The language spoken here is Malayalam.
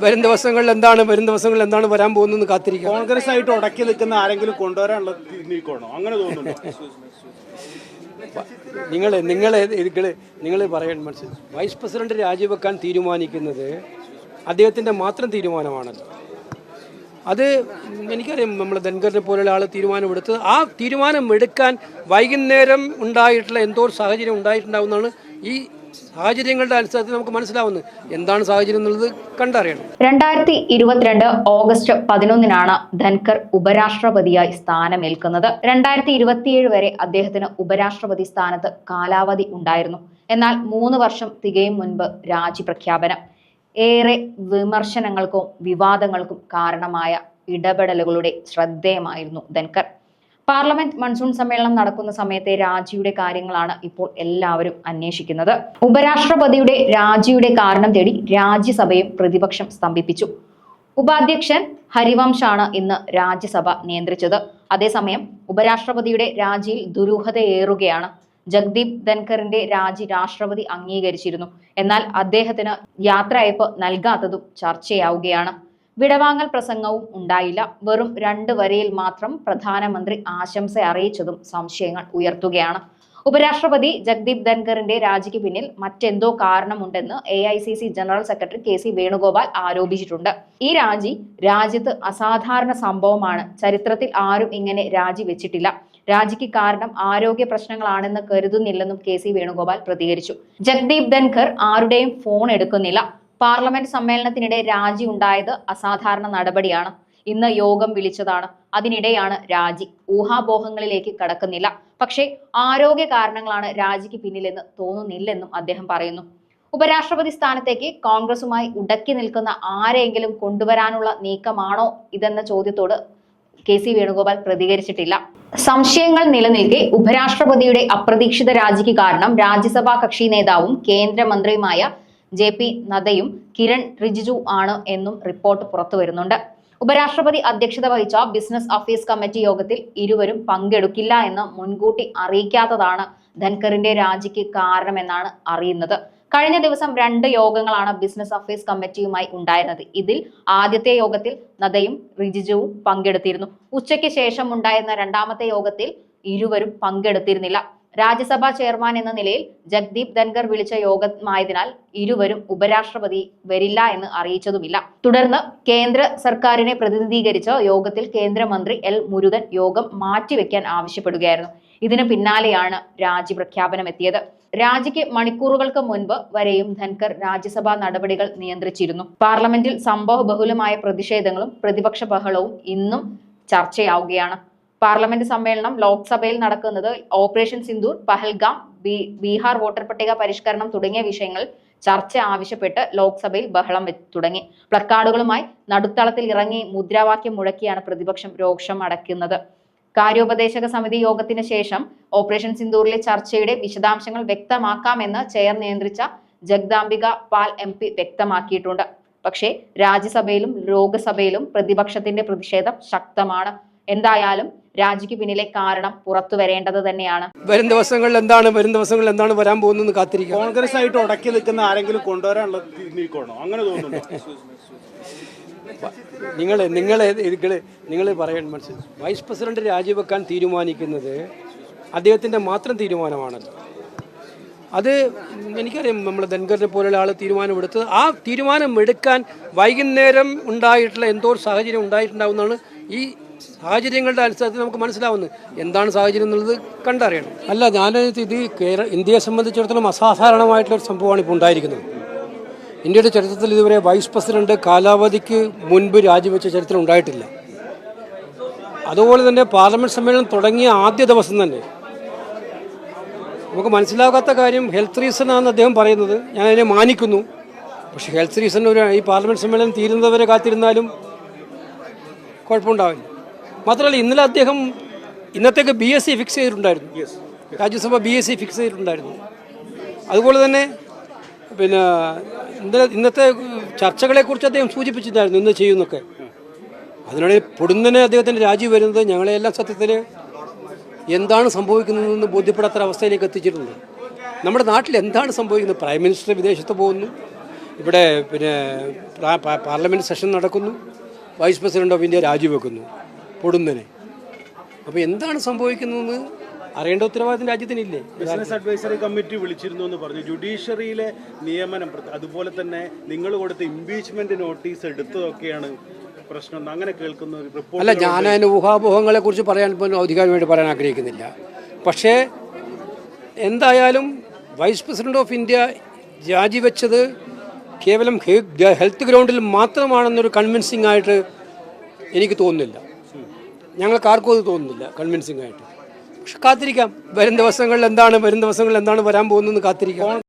വരും ദിവസങ്ങളിൽ എന്താണ് വരും ദിവസങ്ങളിൽ എന്താണ് വരാൻ പോകുന്നത് കാത്തിരിക്കുക കോൺഗ്രസ് ആയിട്ട് ഉടക്കി നിൽക്കുന്ന ആരെങ്കിലും കൊണ്ടുവരാനുള്ള നീക്കമാണോ? അങ്ങനെ തോന്നുന്നു നിങ്ങൾ നിങ്ങൾ നിങ്ങൾ നിങ്ങൾ പറയാൻ മനസ്സിലായി വൈസ് പ്രസിഡന്റ് രാജിവെക്കാൻ തീരുമാനിക്കുന്നത് അദ്ദേഹത്തിന്റെ മാത്രം തീരുമാനമാണല്ലോ. അത് എനിക്കറിയാം നമ്മൾ ധൻഖറിനെ പോലുള്ള ആൾ തീരുമാനമെടുത്തത് ആ തീരുമാനം എടുക്കാൻ വൈകുന്നേരം ഉണ്ടായിട്ടുള്ള എന്തോ ഒരു സാഹചര്യം ഉണ്ടായിട്ടുണ്ടാവുന്നതാണ് ഈ സാഹചര്യങ്ങളുടെ അടിസ്ഥാനത്തിൽ നമുക്ക് മനസ്സിലാവുന്നത് എന്താണ് സാഹചര്യം എന്നുള്ളത് കണ്ടറിയണം. രണ്ടായിരത്തി ഇരുപത്തിരണ്ട് ഓഗസ്റ്റ് പതിനൊന്നിനാണ് ധൻകർ ഉപരാഷ്ട്രപതിയായി സ്ഥാനമേൽക്കുന്നത്. രണ്ടായിരത്തി ഇരുപത്തിയേഴ് വരെ അദ്ദേഹത്തിന് ഉപരാഷ്ട്രപതി സ്ഥാനത്ത് കാലാവധി ഉണ്ടായിരുന്നു. എന്നാൽ മൂന്ന് വർഷം തികയും മുൻപ് രാജി പ്രഖ്യാപനം. ഏറെ വിമർശനങ്ങൾക്കും വിവാദങ്ങൾക്കും കാരണമായ ഇടപെടലുകളുടെ ശ്രദ്ധേയമായിരുന്നു ധൻകർ പാർലമെന്റ് മൺസൂൺ സമ്മേളനം നടക്കുന്ന സമയത്തെ രാജിയുടെ കാര്യങ്ങളാണ് ഇപ്പോൾ എല്ലാവരും അന്വേഷിക്കുന്നത്. ഉപരാഷ്ട്രപതിയുടെ രാജിയുടെ കാരണം തേടി രാജ്യസഭയും പ്രതിപക്ഷം സ്തംഭിപ്പിച്ചു. ഉപാധ്യക്ഷൻ ഹരിവംശാണ് ഇന്ന് രാജ്യസഭ നിയന്ത്രിച്ചത്. അതേസമയം ഉപരാഷ്ട്രപതിയുടെ രാജിയിൽ ദുരൂഹതയേറുകയാണ്. ജഗ്ദീപ് ധൻഖറിന്റെ രാജി രാഷ്ട്രപതി അംഗീകരിച്ചിരുന്നു. എന്നാൽ അദ്ദേഹത്തിന് യാത്രയയപ്പ് നൽകാത്തതും ചർച്ചയാവുകയാണ്. വിടവാങ്ങൽ പ്രസംഗവും ഉണ്ടായില്ല. വെറും രണ്ട് വരയിൽ മാത്രം പ്രധാനമന്ത്രി ആശംസ അറിയിച്ചതും സംശയങ്ങൾ ഉയർത്തുകയാണ്. ഉപരാഷ്ട്രപതി ജഗ്ദീപ് ധൻഖറിന്റെ രാജിക്ക് പിന്നിൽ മറ്റെന്തോ കാരണമുണ്ടെന്ന് A I C C general secretary K C Venugopal ആരോപിച്ചിട്ടുണ്ട്. ഈ രാജി രാജ്യത്ത് അസാധാരണ സംഭവമാണ്. ചരിത്രത്തിൽ ആരും ഇങ്ങനെ രാജി വെച്ചിട്ടില്ല. രാജിക്ക് കാരണം ആരോഗ്യ പ്രശ്നങ്ങളാണെന്ന് കരുതുന്നില്ലെന്നും കെ സി വേണുഗോപാൽ പ്രതികരിച്ചു. ജഗ്ദീപ് ധൻഖർ ആരുടെയും ഫോൺ എടുക്കുന്നില്ല. പാർലമെന്റ് സമ്മേളനത്തിനിടെ രാജി ഉണ്ടായത് അസാധാരണ നടപടിയാണ്. ഇന്ന് യോഗം വിളിച്ചതാണ്. അതിനിടെയാണ് രാജി. ഊഹാപോഹങ്ങളിലേക്ക് കടക്കുന്നില്ല. പക്ഷേ ആരോഗ്യ കാരണങ്ങളാണ് രാജിക്ക് പിന്നിലെന്ന് തോന്നുന്നില്ലെന്നും അദ്ദേഹം പറയുന്നു. ഉപരാഷ്ട്രപതി സ്ഥാനത്തേക്ക് കോൺഗ്രസുമായി ഉടക്കി നിൽക്കുന്ന ആരെങ്കിലും കൊണ്ടുവരാനുള്ള നീക്കമാണോ ഇതെന്ന ചോദ്യത്തോട് കെ സി വേണുഗോപാൽ പ്രതികരിച്ചിട്ടില്ല. സംശയങ്ങൾ നിലനിൽക്കെ ഉപരാഷ്ട്രപതിയുടെ അപ്രതീക്ഷിത രാജിക്ക് കാരണം രാജ്യസഭാ കക്ഷി നേതാവും കേന്ദ്രമന്ത്രിയുമായ ജെ പി നദ്ദയും കിരൺ റിജിജു ആണ് എന്നും റിപ്പോർട്ട് പുറത്തു വരുന്നുണ്ട്. ഉപരാഷ്ട്രപതി അധ്യക്ഷത വഹിച്ച ബിസിനസ് ഓഫീസ് കമ്മിറ്റി യോഗത്തിൽ ഇരുവരും പങ്കെടുക്കില്ല എന്ന് മുൻകൂട്ടി അറിയിക്കാത്തതാണ് ധൻകറിന്റെ രാജിക്ക് കാരണമെന്നാണ് അറിയുന്നത്. കഴിഞ്ഞ ദിവസം രണ്ട് യോഗങ്ങളാണ് ബിസിനസ് ഓഫീസ് കമ്മിറ്റിയുമായി ഉണ്ടായിരുന്നത്. ഇതിൽ ആദ്യത്തെ യോഗത്തിൽ നദയും റിജിജുവും പങ്കെടുത്തിരുന്നു. ഉച്ചയ്ക്ക് ശേഷം ഉണ്ടായിരുന്ന രണ്ടാമത്തെ യോഗത്തിൽ ഇരുവരും പങ്കെടുത്തിരുന്നില്ല. രാജ്യസഭാ ചെയർമാൻ എന്ന നിലയിൽ ജഗ്ദീപ് ധൻഖർ വിളിച്ച യോഗമായതിനാൽ ഇരുവരും ഉപരാഷ്ട്രപതി വരില്ല എന്ന് അറിയിച്ചതുമില്ല. തുടർന്ന് കേന്ദ്ര സർക്കാരിനെ പ്രതിനിധീകരിച്ച് യോഗത്തിൽ കേന്ദ്രമന്ത്രി എൽ മുരുകൻ യോഗം മാറ്റിവെക്കാൻ ആവശ്യപ്പെടുകയായിരുന്നു. ഇതിന് പിന്നാലെയാണ് രാജി പ്രഖ്യാപനം എത്തിയത് രാജിക്ക് മണിക്കൂറുകൾക്ക് മുൻപ് വരെയും ധൻഖർ രാജ്യസഭാ നടപടികൾ നിയന്ത്രിച്ചിരുന്നു. പാർലമെന്റിൽ സംഭവ ബഹുലമായ പ്രതിഷേധങ്ങളും പ്രതിപക്ഷ ബഹളവും ഇന്നും ചർച്ചയാവുകയാണ്. പാർലമെന്റ് സമ്മേളനം ലോക്സഭയിൽ നടക്കുന്നത് ഓപ്പറേഷൻ സിന്ദൂർ പഹൽഗാം ബീഹാർ വോട്ടർ പട്ടിക പരിഷ്കരണം തുടങ്ങിയ വിഷയങ്ങൾ ചർച്ച ആവശ്യപ്പെട്ട് ലോക്സഭയിൽ ബഹളം തുടങ്ങി. പ്ലക്കാർഡുകളുമായി നടുത്തളത്തിൽ ഇറങ്ങി മുദ്രാവാക്യം മുഴക്കിയാണ് പ്രതിപക്ഷം രോക്ഷം അടയ്ക്കുന്നത്. കാര്യോപദേശക സമിതി യോഗത്തിന് ശേഷം ഓപ്പറേഷൻ സിന്ദൂറിലെ ചർച്ചയുടെ വിശദാംശങ്ങൾ വ്യക്തമാക്കാമെന്ന് ചെയർ നിയന്ത്രിച്ച ജഗ്ദാംബിക പാൽ എം പി വ്യക്തമാക്കിയിട്ടുണ്ട്. പക്ഷേ രാജ്യസഭയിലും ലോകസഭയിലും പ്രതിപക്ഷത്തിന്റെ പ്രതിഷേധം ശക്തമാണ്. എന്തായാലും രാജിക്ക് പിന്നിലെ കാരണം പുറത്തു വരേണ്ടത് തന്നെയാണ്. വരും ദിവസങ്ങളിൽ എന്താണ് വരും ദിവസങ്ങളിൽ എന്താണ് വരാൻ പോകുന്നത് കാത്തിരിക്കുക. കോൺഗ്രസ് ആയിട്ട് ഉടക്കി നിൽക്കുന്ന ആരെങ്കിലും കൊണ്ടുവരാനുള്ള അങ്ങനെ തോന്നുന്നുണ്ടോ? നിങ്ങൾ നിങ്ങൾ നിങ്ങൾ നിങ്ങൾ പറയാൻ മനസ്സിലായി വൈസ് പ്രസിഡന്റ് രാജിവെക്കാൻ തീരുമാനിക്കുന്നത് അദ്ദേഹത്തിന്റെ മാത്രം തീരുമാനമാണല്ലോ. അത് എനിക്കറിയാം നമ്മൾ ധൻഖറിനെ പോലുള്ള ആൾ തീരുമാനമെടുത്തത്. ആ തീരുമാനം എടുക്കാൻ വൈകുന്നേരം ഉണ്ടായിട്ടുള്ള എന്തോ ഒരു സാഹചര്യം ഉണ്ടായിട്ടുണ്ടാവുന്നതാണ് ഈ സാഹചര്യങ്ങളുടെ അടിസ്ഥാനത്തിൽ നമുക്ക് മനസ്സിലാവുന്നു എന്താണ് സാഹചര്യം എന്നുള്ളത് കണ്ടറിയണം. അല്ല ഞാൻ ഇത് കേരള ഇന്ത്യയെ സംബന്ധിച്ചിടത്തോളം അസാധാരണമായിട്ടുള്ള ഒരു സംഭവമാണ് ഇപ്പോൾ ഉണ്ടായിരിക്കുന്നത്. ഇന്ത്യയുടെ ചരിത്രത്തിൽ ഇതുവരെ വൈസ് പ്രസിഡന്റ് കാലാവധിക്ക് മുൻപ് രാജിവെച്ച ചരിത്രം ഉണ്ടായിട്ടില്ല. അതുപോലെ തന്നെ പാർലമെന്റ് സമ്മേളനം തുടങ്ങിയ ആദ്യ ദിവസം തന്നെ നമുക്ക് മനസ്സിലാകാത്ത കാര്യം ഹെൽത്ത് റീസൺ ആണെന്ന് അദ്ദേഹം പറയുന്നത്. ഞാൻ അതിനെ മാനിക്കുന്നു. പക്ഷേ ഹെൽത്ത് റീസൺ ഒരു ഈ പാർലമെന്റ് സമ്മേളനം തീരുന്നവരെ കാത്തിരുന്നാലും കുഴപ്പമുണ്ടാവില്ല. മാത്രമല്ല ഇന്നലെ അദ്ദേഹം ഇന്നത്തേക്ക് ബി എസ് സി ഫിക്സ് ചെയ്തിട്ടുണ്ടായിരുന്നു. Rajya Sabha B S C fix ചെയ്തിട്ടുണ്ടായിരുന്നു. അതുപോലെ തന്നെ പിന്നെ ഇന്നലെ ഇന്നത്തെ ചർച്ചകളെക്കുറിച്ച് അദ്ദേഹം സൂചിപ്പിച്ചിട്ടുണ്ടായിരുന്നു ഇന്ന് ചെയ്യുന്നൊക്കെ അതിനിടയിൽ പൊടുന്നനെ അദ്ദേഹത്തിന്റെ രാജി വരുന്നത് ഞങ്ങളെല്ലാം സത്യത്തിൽ എന്താണ് സംഭവിക്കുന്നതെന്ന് ബോധ്യപ്പെടാത്ത അവസ്ഥയിലേക്ക് എത്തിച്ചിരുന്നത് നമ്മുടെ നാട്ടിൽ എന്താണ് സംഭവിക്കുന്നത്? പ്രൈം മിനിസ്റ്റർ വിദേശത്ത് പോകുന്നു. ഇവിടെ പിന്നെ പാർലമെന്റ് സെഷൻ നടക്കുന്നു. വൈസ് പ്രസിഡന്റ് ഓഫ് ഇന്ത്യ രാജിവെക്കുന്നു. പൊടുന്നനെ അപ്പോൾ എന്താണ് സംഭവിക്കുന്നത് അറിയേണ്ട ഉത്തരവാദിത്തം രാജ്യത്തിനില്ലേ? ബിസിനസ് അഡ്വൈസറി കമ്മിറ്റി വിളിച്ചിരുന്നു എന്ന് പറഞ്ഞു. ജുഡീഷ്യറിയിലെ നിയമനം അതുപോലെ തന്നെ നിങ്ങൾ കൊടുത്ത ഇംപീച്ച്മെന്റ് നോട്ടീസ് എടുത്തതൊക്കെയാണ് പ്രശ്നം അങ്ങനെ കേൾക്കുന്ന ഒരു റിപ്പോർട്ട് അല്ല ഞാൻ അതിന് ഊഹാപോഹങ്ങളെ കുറിച്ച് പറയാൻ പോലും ഔദ്യോഗികമായിട്ട് പറയാൻ ആഗ്രഹിക്കുന്നില്ല. പക്ഷേ എന്തായാലും വൈസ് പ്രസിഡന്റ് ഓഫ് ഇന്ത്യ രാജിവെച്ചത് കേവലം ഹെൽത്ത് ഗ്രൗണ്ടിൽ മാത്രമാണെന്നൊരു കൺവിൻസിംഗ് ആയിട്ട് എനിക്ക് തോന്നുന്നില്ല. ഞങ്ങൾക്ക് ആർക്കും അത് തോന്നുന്നില്ല കൺവിൻസിംഗ് ആയിട്ട്. പക്ഷെ കാത്തിരിക്കാം. വരും ദിവസങ്ങളിൽ എന്താണ് വരും ദിവസങ്ങളിൽ എന്താണ് വരാൻ പോകുന്നതെന്ന് കാത്തിരിക്കാം.